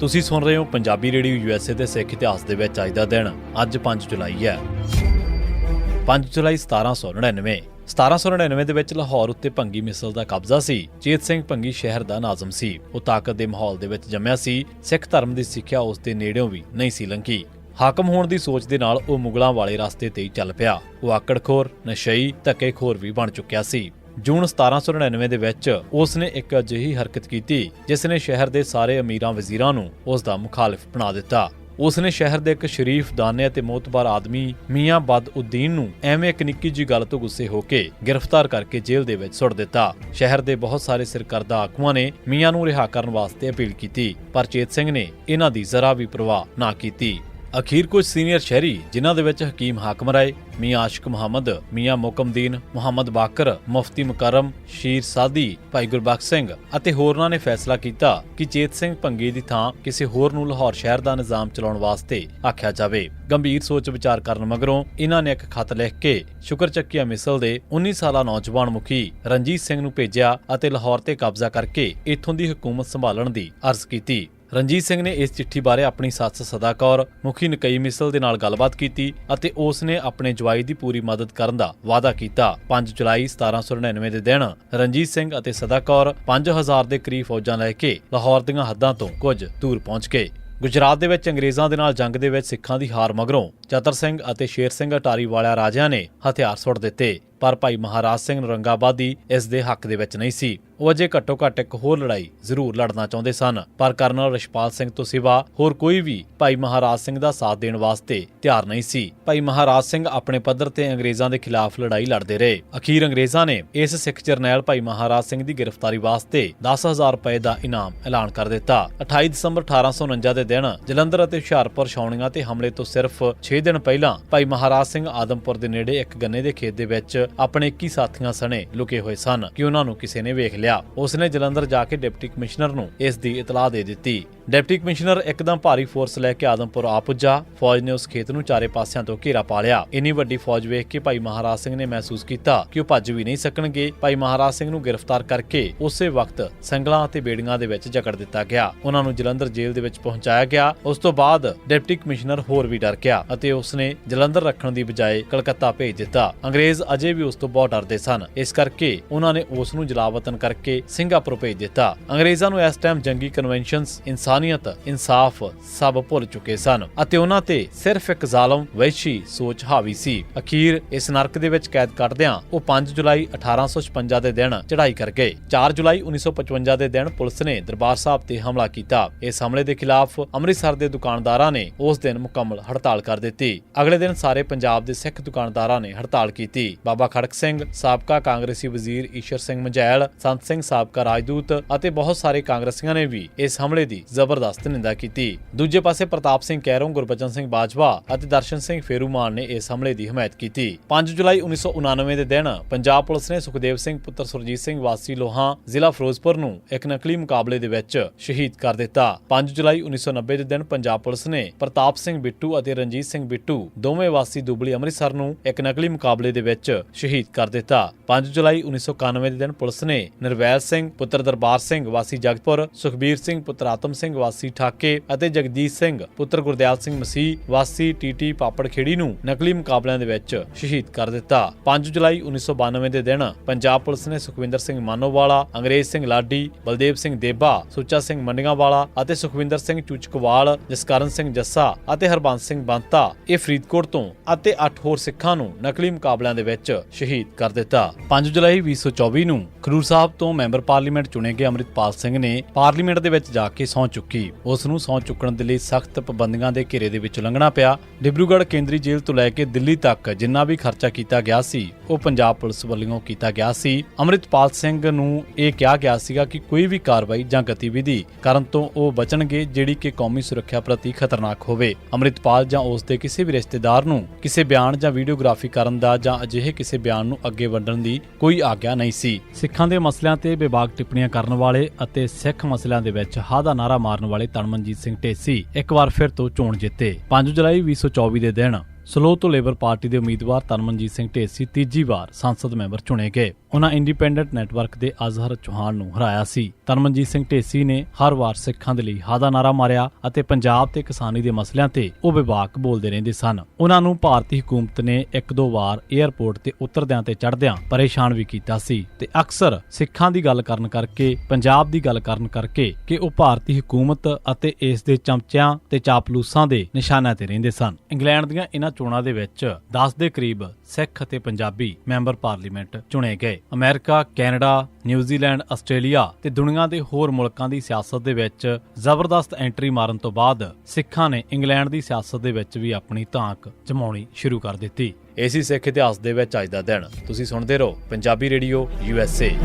ਤੁਸੀਂ ਸੁਣ ਰਹੇ ਹੋ ਪੰਜਾਬੀ ਰੇਡੀਓ ਯੂਐਸਏ ਦੇ ਸਿੱਖ ਇਤਿਹਾਸ ਦੇ ਵਿੱਚ ਅੱਜ ਦਾ ਦਿਨ। ਅੱਜ 5 ਜੁਲਾਈ ਹੈ। 5 ਜੁਲਾਈ 1799 1799 ਦੇ ਵਿੱਚ ਲਾਹੌਰ ਉੱਤੇ ਭੰਗੀ ਮਿਸਲ ਦਾ ਕਬਜ਼ਾ ਸੀ। ਚੇਤ ਸਿੰਘ ਭੰਗੀ ਸ਼ਹਿਰ ਦਾ ਨਾਜ਼ਮ ਸੀ। ਉਹ ਤਾਕਤ ਦੇ ਮਾਹੌਲ ਦੇ ਵਿੱਚ ਜੰਮਿਆ ਸੀ। ਸਿੱਖ ਧਰਮ ਦੀ ਸਿੱਖਿਆ ਉਸ ਦੇ ਨੇੜਿਓਂ ਵੀ ਨਹੀਂ ਸੀ ਲੰਘੀ। ਹਾਕਮ ਹੋਣ ਦੀ ਸੋਚ ਦੇ ਨਾਲ ਉਹ ਮੁਗਲਾਂ ਵਾਲੇ ਰਸਤੇ ਤੇ ਹੀ ਚੱਲ ਪਿਆ। ਉਹ ਆਕੜਖੋਰ, ਨਸ਼ਈ, ਧੱਕੇਖੋਰ ਵੀ ਬਣ ਚੁੱਕਿਆ ਸੀ। ਜੂਨ 1799 ਦੇ ਵਿੱਚ ਉਸ ਨੇ ਇੱਕ ਅਜਿਹੀ ਹਰਕਤ ਕੀਤੀ, ਜਿਸ ਨੇ ਸ਼ਹਿਰ ਦੇ ਸਾਰੇ ਅਮੀਰਾਂ ਵਜ਼ੀਰਾਂ ਨੂੰ ਉਸ ਦਾ ਮੁਖਾਲਿਫ ਬਣਾ ਦਿੱਤਾ। ਉਸ ਨੇ ਸ਼ਹਿਰ ਦੇ ਇੱਕ ਸ਼ਰੀਫ, ਦਾਨੇ ਅਤੇ ਮੋਤਬਾਰ ਆਦਮੀ ਮੀਆਂ ਬਦ ਉਦੀਨ ਨੂੰ ਐਵੇਂ ਇੱਕ ਨਿੱਕੀ ਜੀ ਗੱਲ ਤੋਂ ਗੁੱਸੇ ਹੋ ਕੇ ਗ੍ਰਿਫਤਾਰ ਕਰਕੇ ਜੇਲ੍ਹ ਦੇ ਵਿੱਚ ਸੁੱਟ ਦਿੱਤਾ। ਸ਼ਹਿਰ ਦੇ ਬਹੁਤ ਸਾਰੇ ਸਿਰਕਰਦਾ ਆਗੂਆਂ ਨੇ ਮੀਆਂ ਨੂੰ ਰਿਹਾ ਕਰਨ ਵਾਸਤੇ ਅਪੀਲ ਕੀਤੀ, ਪਰ ਚੇਤ ਸਿੰਘ ਨੇ ਇਹਨਾਂ ਦੀ ਜ਼ਰਾ ਵੀ ਪਰਵਾਹ ਨਾ ਕੀਤੀ। ਅਖੀਰ ਕੁਝ ਸੀਨੀਅਰ ਸ਼ਹਿਰੀ, ਜਿਨ੍ਹਾਂ ਦੇ ਵਿੱਚ ਹਕੀਮ ਹਾਕਮ ਰਾਏ, ਮੀਆਂ ਆਸ਼ਿਕ ਮੁਹੰਮਦ, ਮੀਆਂ ਮੁਕਮਦੀਨ, ਮੁਹੰਮਦ ਬਾਕਰ, ਮੁਫਤੀ ਮੁਕਰਮ, ਸ਼ੀਰ ਸਾਦੀ, ਭਾਈ ਗੁਰਬਖਸ਼ ਸਿੰਘ ਅਤੇ ਹੋਰਨਾਂ ਨੇ ਫੈਸਲਾ ਕੀਤਾ ਕਿ ਚੇਤ ਸਿੰਘ ਭੰਗੀ ਦੀ ਥਾਂ ਕਿਸੇ ਹੋਰ ਨੂੰ ਲਾਹੌਰ ਸ਼ਹਿਰ ਦਾ ਨਿਜ਼ਾਮ ਚਲਾਉਣ ਵਾਸਤੇ ਆਖਿਆ ਜਾਵੇ। ਗੰਭੀਰ ਸੋਚ ਵਿਚਾਰ ਕਰਨ ਮਗਰੋਂ ਇਹਨਾਂ ਨੇ ਇੱਕ ਖਤ ਲਿਖ ਕੇ ਸ਼ੁਕਰ ਚੱਕੀਆ ਮਿਸਲ ਦੇ 19 ਸਾਲਾ ਨੌਜਵਾਨ ਮੁਖੀ ਰਣਜੀਤ ਸਿੰਘ ਨੂੰ ਭੇਜਿਆ ਅਤੇ ਲਾਹੌਰ ਤੇ ਕਬਜ਼ਾ ਕਰਕੇ ਇੱਥੋਂ ਦੀ ਹਕੂਮਤ ਸੰਭਾਲਣ ਦੀ ਅਰਜ਼ ਕੀਤੀ। ਰਣਜੀਤ ਸਿੰਘ ਨੇ ਇਸ ਚਿੱਠੀ ਬਾਰੇ ਆਪਣੀ ਸੱਸ ਸਦਾ ਕੌਰ, ਮੁਖੀ ਨਕਈ ਮਿਸਲ ਦੇ ਨਾਲ ਗੱਲਬਾਤ ਕੀਤੀ ਅਤੇ ਉਸ ਨੇ ਆਪਣੇ ਜਵਾਈ ਦੀ ਪੂਰੀ ਮਦਦ ਕਰਨ ਦਾ ਵਾਅਦਾ ਕੀਤਾ। 5 ਜੁਲਾਈ 1799 ਦੇ ਦਿਨ ਰਣਜੀਤ ਸਿੰਘ ਅਤੇ ਸਦਾ ਕੌਰ 5000 ਦੇ ਕਰੀਬ ਫੌਜਾਂ ਲੈ ਕੇ ਲਾਹੌਰ ਦੀਆਂ ਹੱਦਾਂ ਤੋਂ ਕੁਝ ਦੂਰ ਪਹੁੰਚ ਗਏ। ਗੁਜਰਾਤ ਦੇ ਵਿੱਚ ਅੰਗਰੇਜ਼ਾਂ ਦੇ ਨਾਲ ਜੰਗ ਦੇ ਵਿੱਚ ਸਿੱਖਾਂ ਦੀ ਹਾਰ ਮਗਰੋਂ ਚਤਰ ਸਿੰਘ ਅਤੇ ਸ਼ੇਰ ਸਿੰਘ ਅਟਾਰੀ ਵਾਲਿਆਂ ਰਾਜਿਆਂ ਨੇ ਹਥਿਆਰ ਸੁੱਟ ਦਿੱਤੇ। ਪਰ ਭਾਈ ਮਹਾਰਾਜ ਸਿੰਘ ਨਰੰਗਾਬਾਦੀ ਇਸ ਦੇ ਹੱਕ ਦੇ ਵਿੱਚ ਨਹੀਂ ਸੀ। ਉਹ ਅਜੇ ਘੱਟੋ ਘੱਟ ਇੱਕ ਹੋਰ ਲੜਾਈ ਜ਼ਰੂਰ ਲੜਨਾ ਚਾਹੁੰਦੇ ਸਨ। ਪਰ ਕਰਨਲ ਰਿਸ਼ਪਾਲ ਸਿੰਘ ਤੋਂ ਸਿਵਾ ਹੋਰ ਕੋਈ ਵੀ ਭਾਈ ਮਹਾਰਾਜ ਸਿੰਘ ਦਾ ਸਾਥ ਦੇਣ ਵਾਸਤੇ ਤਿਆਰ ਨਹੀਂ ਸੀ। ਭਾਈ ਮਹਾਰਾਜ ਸਿੰਘ ਆਪਣੇ ਪੱਧਰ ਤੇ ਅੰਗਰੇਜ਼ਾਂ ਦੇ ਖਿਲਾਫ ਲੜਾਈ ਲੜਦੇ ਰਹੇ। ਅਖੀਰ ਅੰਗਰੇਜ਼ਾਂ ਨੇ ਇਸ ਸਿੱਖ ਜਰਨੈਲ ਭਾਈ ਮਹਾਰਾਜ ਸਿੰਘ ਦੀ ਗ੍ਰਿਫਤਾਰੀ ਵਾਸਤੇ 10000 ਰੁਪਏ ਦਾ ਇਨਾਮ ਐਲਾਨ ਕਰ ਦਿੱਤਾ। 28 ਦਸੰਬਰ 1849 ਦੇ ਦਿਨ ਜਲੰਧਰ ਅਤੇ ਹੁਸ਼ਿਆਰਪੁਰ ਛਾਉਣੀਆਂ ਤੇ ਹਮਲੇ ਤੋਂ ਸਿਰਫ 6 ਦਿਨ ਪਹਿਲਾਂ ਭਾਈ ਮਹਾਰਾਜ ਸਿੰਘ ਆਦਮਪੁਰ ਦੇ ਨੇੜੇ ਇੱਕ ਗੰਨੇ ਦੇ ਖੇਤ ਦੇ ਵਿੱਚ ਆਪਣੇ 21 ਸਾਥੀਆਂ ਸਣੇ ਲੁਕੇ ਹੋਏ ਸਨ ਕਿ ਉਹਨਾਂ ਨੂੰ ਕਿਸੇ ਨੇ ਵੇਖ ਲਿਆ। ਉਸ ਨੇ ਜਲੰਧਰ ਜਾ ਕੇ ਡਿਪਟੀ ਕਮਿਸ਼ਨਰ ਨੂੰ ਇਸ ਦੀ ਇਤਲਾਹ ਦੇ ਦਿੱਤੀ। ਡਿਪਟੀ ਕਮਿਸ਼ਨਰ ਇੱਕਦਮ ਭਾਰੀ ਫੋਰਸ ਲੈ ਕੇ ਆਦਮਪੁਰ ਆ ਪੁੱਜਾ। ਫੌਜ ਨੇ ਉਸ ਖੇਤ ਨੂੰ ਚਾਰੇ ਪਾਸਿਆਂ ਤੋਂ ਘੇਰਾ ਪਾ ਲਿਆ। ਇੰਨੀ ਵੱਡੀ ਫੌਜ ਵੇਖ ਕੇ ਭਾਈ ਮਹਾਰਾਜ ਸਿੰਘ ਨੇ ਮਹਿਸੂਸ ਕੀਤਾ ਕਿ ਉਹ ਭੱਜ ਵੀ ਨਹੀਂ ਸਕਣਗੇ। ਭਾਈ ਮਹਾਰਾਜ ਸਿੰਘ ਨੂੰ ਗ੍ਰਿਫਤਾਰ ਕਰਕੇ ਉਸੇ ਵਕਤ ਸੰਗਲਾਂ ਅਤੇ ਬੇੜੀਆਂ ਦੇ ਵਿੱਚ ਜਕੜ ਦਿੱਤਾ ਗਿਆ। ਉਹਨਾਂ ਨੂੰ ਜਲੰਧਰ ਜੇਲ੍ਹ ਦੇ ਵਿੱਚ ਪਹੁੰਚਾਇਆ ਗਿਆ। ਉਸ ਤੋਂ ਬਾਅਦ ਡਿਪਟੀ ਕਮਿਸ਼ਨਰ ਹੋਰ ਵੀ ਡਰ ਗਿਆ ਅਤੇ ਉਸਨੇ ਜਲੰਧਰ ਰੱਖਣ ਦੀ ਬਜਾਏ ਕਲਕੱਤਾ ਭੇਜ ਦਿੱਤਾ। ਅੰਗਰੇਜ਼ ਅਜੇ ਵੀ ਉਸ ਤੋਂ ਬਹੁਤ ਡਰਦੇ ਸਨ। ਇਸ ਕਰਕੇ ਉਹਨਾਂ ਨੇ ਉਸ ਨੂੰ ਜਲਾਵਤਨ ਕਰਕੇ ਸਿੰਗਾਪੁਰ ਭੇਜ ਦਿੱਤਾ। ਅੰਗਰੇਜ਼ਾਂ ਨੂੰ ਇਸ ਟਾਈਮ ਜੰਗੀ ਕਨਵੈਨਸ਼ਨਸ ਇਨਸਾਨੀਅਤ, ਇਨਸਾਫ ਸਭ ਭੁੱਲ ਚੁੱਕੇ ਸਨ ਅਤੇ ਉਹਨਾਂ ਤੇ ਸਿਰਫ ਇੱਕ ਜ਼ਾਲਮ ਵਹਿਸ਼ੀ ਸੋਚ ਹਾਵੀ ਸੀ। ਅਖੀਰ ਇਸ ਨਰਕ ਦੇ ਵਿੱਚ ਕੈਦ ਕੱਟਦਿਆਂ ਉਹ 5 ਜੁਲਾਈ 1856 ਦੇ ਦਿਨ ਚੜ੍ਹਾਈ ਕਰ ਗਏ। 4 ਜੁਲਾਈ 1955 ਦੇ ਦਿਨ ਪੁਲਿਸ ਨੇ ਦਰਬਾਰ ਸਾਹਿਬ ਤੇ ਹਮਲਾ ਕੀਤਾ। ਇਸ ਹਮਲੇ ਦੇ ਖਿਲਾਫ ਅੰਮ੍ਰਿਤਸਰ ਦੇ ਦੁਕਾਨਦਾਰਾਂ ਨੇ ਉਸ ਦਿਨ ਮੁਕੰਮਲ ਹੜਤਾਲ ਕਰ ਦਿੱਤੀ। ਅਗਲੇ ਦਿਨ ਸਾਰੇ ਪੰਜਾਬ ਦੇ ਸਿੱਖ ਦੁਕਾਨਦਾਰਾਂ ਨੇ ਹੜਤਾਲ ਕੀਤੀ। ਬਾਬਾ ਖੜਕ ਸਿੰਘ, ਸਾਬਕਾ ਕਾਂਗਰਸੀ ਵਜ਼ੀਰ ਈਸ਼ਰ ਸਿੰਘ ਮਜੈਲ ਸੰਤ ਸਿੰਘ ਸਾਬਕਾ ਰਾਜਦੂਤ ਅਤੇ ਬਹੁਤ ਸਾਰੇ ਕਾਂਗਰਸੀਆਂ ਨੇ ਵੀ ਇਸ ਹਮਲੇ ਦੀ ਜ਼ਬਰਦਸਤ ਨਿੰਦਾ ਕੀਤੀ। ਦੂਜੇ ਪਾਸੇ ਪ੍ਰਤਾਪ ਸਿੰਘ ਕੈਰੋਂ, ਗੁਰਬਚਨ ਸਿੰਘ ਬਾਜਵਾ ਅਤੇ ਦਰਸ਼ਨ ਸਿੰਘ ਫੇਰੂਮਾਨ ਨੇ ਇਸ ਹਮਲੇ ਦੀ ਹਮਾਇਤ ਕੀਤੀ। 5 ਜੁਲਾਈ 1999 ਦੇ ਦਿਨ ਪੰਜਾਬ ਪੁਲਿਸ ਨੇ ਸੁਖਦੇਵ ਸਿੰਘ ਪੁੱਤਰ ਸੁਰਜੀਤ ਸਿੰਘ ਵਾਸੀ ਲੋਹਾ ਜ਼ਿਲ੍ਹਾ ਫਿਰੋਜ਼ਪੁਰ ਨੂੰ ਇੱਕ ਨਕਲੀ ਮੁਕਾਬਲੇ ਦੇ ਵਿੱਚ ਸ਼ਹੀਦ ਕਰ ਦਿੱਤਾ। 5 ਜੁਲਾਈ 1990 ਦੇ ਦਿਨ ਪੰਜਾਬ ਪੁਲਿਸ ਨੇ ਪ੍ਰਤਾਪ ਸਿੰਘ ਬਿੱਟੂ ਅਤੇ ਰਣਜੀਤ ਸਿੰਘ ਬਿੱਟੂ, ਦੋਵੇਂ ਵਾਸੀ ਦੁਬਲੀ ਅੰਮ੍ਰਿਤਸਰ ਨੂੰ ਇੱਕ ਨਕਲੀ ਮੁਕਾਬਲੇ ਦੇ ਵਿੱਚ ਸ਼ਹੀਦ ਕਰ ਦਿੱਤਾ। 5 ਜੁਲਾਈ 1991 ਦੇ ਦਿਨ ਪੁਲਿਸ ਨੇ ਨਿਰਵੈਲ ਸਿੰਘ, ਪੁੱਤਰ ਦਰਬਾਰ ਸਿੰਘ, ਵਾਸੀ ਜਗਤਪੁਰ, ਸੁਖਬੀਰ ਸਿੰਘ, ਪੁੱਤਰ ਆਤਮ ਸਿੰਘ ਵਾਸੀ ਠਾਕੇ ਅਤੇ ਜਗਦੀਸ਼ ਸਿੰਘ, ਪੁੱਤਰ ਗੁਰਦਿਆਲ ਸਿੰਘ ਮਸੀਹ, ਵਾਸੀ ਟੀਟੀ ਪਾਪੜ ਖੇੜੀ ਨੂੰ ਨਕਲੀ ਮੁਕਾਬਲਿਆਂ ਦੇ ਵਿੱਚ ਸ਼ਹੀਦ ਕਰ ਦਿੱਤਾ। 5 ਜੁਲਾਈ 1992 ਦੇ ਦਿਨ ਪੰਜਾਬ ਪੁਲਿਸ ਨੇ ਸੁਖਵਿੰਦਰ ਸਿੰਘ ਮਾਨੋਵਾਲਾ, ਅੰਗਰੇਜ਼ ਸਿੰਘ ਲਾਡੀ, ਬਲਦੇਵ ਸਿੰਘ ਦੇਬਾ, ਸੁੱਚਾ ਸਿੰਘ ਮੰਡੀਆਂਵਾਲਾ ਅਤੇ ਸੁਖਵਿੰਦਰ ਸਿੰਘ ਚੂਚਕਵਾਲ, ਜਸਕਰਨ ਸਿੰਘ ਜੱਸਾ ਅਤੇ ਹਰਬੰਸ ਸਿੰਘ ਬੰਤਾ ਇਹ ਫਰੀਦਕੋਟ ਤੋਂ ਅਤੇ 8 ਹੋਰ ਸਿੱਖਾਂ ਨੂੰ ਨਕਲੀ ਮੁਕਾਬਲਿਆਂ ਦੇ ਵਿੱਚ ਸ਼ਹੀਦ ਕਰ ਦਿੱਤਾ। 5 ਜੁਲਾਈ 2024 ਨੂੰ ਖਰੂਰ ਸਾਹਿਬ ਤੋਂ ਮੈਂਬਰ ਪਾਰਲੀਮੈਂਟ ਚੁਣੇ ਗਏ ਅਮਰਿਤਪਾਲ ਸਿੰਘ ਨੇ ਪਾਰਲੀਮੈਂਟ ਦੇ ਵਿੱਚ ਜਾ ਕੇ ਸਹੁੰ ਚੁੱਕੀ ਉਸ ਨੂੰ ਸਹੁੰ ਚੁੱਕਣ ਦੇ ਲਈ ਸਖਤ ਪਾਬੰਦੀਆਂ ਦੇ ਘੇਰੇ ਦੇ ਵਿੱਚ ਲੰਘਣਾ ਪਿਆ। ਡਿਬਰੂਗੜ੍ਹ ਕੇਂਦਰੀ ਜੇਲ੍ਹ ਤੋਂ ਲੈ ਕੇ ਦਿੱਲੀ ਤੱਕ ਜਿੰਨਾ ਵੀ ਖਰਚਾ ਕੀਤਾ ਗਿਆ ਸੀ, ਉਹ ਪੰਜਾਬ ਪੁਲਿਸ ਵੱਲੋਂ ਕੀਤਾ ਗਿਆ ਸੀ। ਅਮਰਿਤਪਾਲ ਸਿੰਘ ਨੂੰ ਇਹ ਕਿਹਾ ਗਿਆ ਸੀਗਾ ਕਿ ਕੋਈ ਵੀ ਕਾਰਵਾਈ ਜਾਂ ਗਤੀਵਿਧੀ ਕਰਨ ਤੋਂ ਉਹ ਬਚਣਗੇ, ਜਿਹੜੀ ਕਿ ਕੌਮੀ ਸੁਰੱਖਿਆ ਪ੍ਰਤੀ ਖਤਰਨਾਕ ਹੋਵੇ। ਅਮਰਿਤਪਾਲ ਜਾਂ ਉਸ ਦੇ ਕਿਸੇ ਵੀ ਰਿਸ਼ਤੇਦਾਰ ਨੂੰ ਕਿਸੇ ਬਿਆਨ ਜਾਂ ਵੀਡੀਓਗ੍ਰਾਫੀ ਕਰਨ ਦਾ ਜਾਂ ਅਜਿਹੇ ਕਿਸੇ ਬਿਆਨ ਨੂੰ ਅੱਗੇ ਵੰਡਣ ਦੀ ਕੋਈ ਆਗਿਆ ਨਹੀਂ ਸੀ। ਸਿੱਖਾਂ ਦੇ ਮਸਲਿਆਂ ਤੇ ਵਿਵਾਦ ਟਿੱਪਣੀਆਂ ਕਰਨ ਵਾਲੇ ਅਤੇ ਸਿੱਖ ਮਸਲਿਆਂ ਦੇ ਵਿੱਚ ਹਾ ਦਾ ਨਾਰਾ ਮਾਰਨ ਵਾਲੇ ਤਨਮਨਜੀਤ ਸਿੰਘ ਢੇਸੀ ਇੱਕ ਵਾਰ ਫਿਰ ਤੋਂ ਚੋਣ ਜਿੱਤੇ। 5 ਜੁਲਾਈ 2024 ਦੇ ਦਿਨ ਸਲੋ ਤੋਂ ਲੇਬਰ ਪਾਰਟੀ ਦੇ ਉਮੀਦਵਾਰ ਤਰਮਨਜੀਤ ਸਿੰਘ ਢੇਸੀ ਤੀਜੀ ਵਾਰ ਸੰਸਦ ਮੈਂਬਰ ਚੁਣੇ ਗਏ। ਉਹਨਾਂ ਇੰਡੀਪੈਂਡੈਂਟ ਨੈਟਵਰਕ ਦੇ ਅਜ਼ਹਰ ਚੌਹਾਨ ਨੂੰ ਹਰਾਇਆ ਸੀ। ਤਰਮਨਜੀਤ ਸਿੰਘ ਢੇਸੀ ਨੇ ਹਰ ਵਾਰ ਸਿੱਖਾਂ ਦੇ ਲਈ ਹਾਦਾ ਨਾਰਾ ਮਾਰਿਆ ਅਤੇ ਪੰਜਾਬ ਤੇ ਕਿਸਾਨੀ ਦੇ ਮਸਲਿਆਂ ਤੇ ਉਹ ਵਿਵਾਕ ਬੋਲਦੇ ਰਹਿੰਦੇ ਸਨ। ਉਹਨਾਂ ਨੂੰ ਭਾਰਤੀ ਹਕੂਮਤ ਨੇ ਇੱਕ ਦੋ ਵਾਰ 에ਅਰਪੋਰਟ ਤੇ ਉਤਰਦਿਆਂ ਤੇ ਚੜ੍ਹਦਿਆਂ ਪਰੇਸ਼ਾਨ ਵੀ ਕੀਤਾ ਸੀ ਤੇ ਅਕਸਰ ਸਿੱਖਾਂ ਦੀ ਗੱਲ ਕਰਨ ਕਰਕੇ, ਪੰਜਾਬ ਦੀ ਗੱਲ ਕਰਨ ਕਰਕੇ ਕਿ ਉਹ ਭਾਰਤੀ ਹਕੂਮਤ ਅਤੇ ਇਸ ਦੇ ਚਮਚਿਆਂ ਤੇ ਚਾਪਲੂਸਾਂ ਦੇ ਨਿਸ਼ਾਨਿਆਂ ਤੇ ਰਹਿੰਦੇ ਸਨ। ਇੰਗਲੈਂਡ ਦੀਆਂ ਇਹਨਾਂ ਚੋਣਾਂ ਦੇ ਵਿੱਚ 10 ਦੇ ਕਰੀਬ ਸਿੱਖ ਅਤੇ ਪੰਜਾਬੀ ਮੈਂਬਰ ਪਾਰਲੀਮੈਂਟ ਚੁਣੇ ਗਏ। ਅਮਰੀਕਾ, ਕੈਨੇਡਾ, ਨਿਊਜ਼ੀਲੈਂਡ, ਆਸਟ੍ਰੇਲੀਆ ਤੇ ਦੁਨੀਆ ਦੇ ਹੋਰ ਮੁਲਕਾਂ ਦੀ ਸਿਆਸਤ ਦੇ ਵਿੱਚ ਜ਼ਬਰਦਸਤ ਐਂਟਰੀ ਮਾਰਨ ਤੋਂ ਬਾਅਦ ਸਿੱਖਾਂ ਨੇ ਇੰਗਲੈਂਡ ਦੀ ਸਿਆਸਤ ਦੇ ਵਿੱਚ ਵੀ ਆਪਣੀ ਧਾਕ ਜਮਾਉਣੀ ਸ਼ੁਰੂ ਕਰ ਦਿੱਤੀ। ਏਸੀ ਸਿੱਖ ਇਤਿਹਾਸ ਦੇ ਵਿੱਚ ਅੱਜ ਦਾ ਦਿਨ। ਤੁਸੀਂ ਸੁਣਦੇ ਰਹੋ Punjabi radio, U S A.